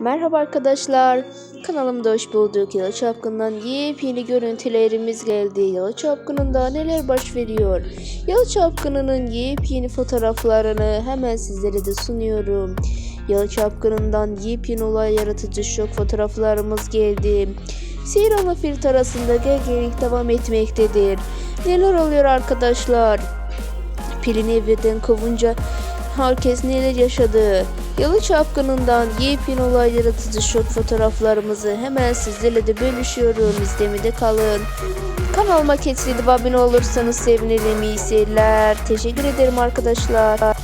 Merhaba arkadaşlar. Kanalımda hoş bulduk. Yalı Çapkın'dan yepyeni görüntülerimiz geldi. Yalı Çapkın'ında neler baş veriyor? Yalı Çapkın'ın yepyeni fotoğraflarını hemen sizlere de sunuyorum. Yalı Çapkın'dan yepyeni olay yaratıcı şok fotoğraflarımız geldi. Seyran'la Firt arasında gerginlik devam etmektedir. Neler oluyor arkadaşlar? Pelin evden kovunca herkes neler yaşadı? Yalı Çapkını'ndan yepyeni olay yaratıcı şok fotoğraflarımızı hemen sizlerle de bölüşüyorum. İzlemede kalın. Kanalıma kesildi abone olursanız sevinirim. İyi seyirler. Teşekkür ederim arkadaşlar.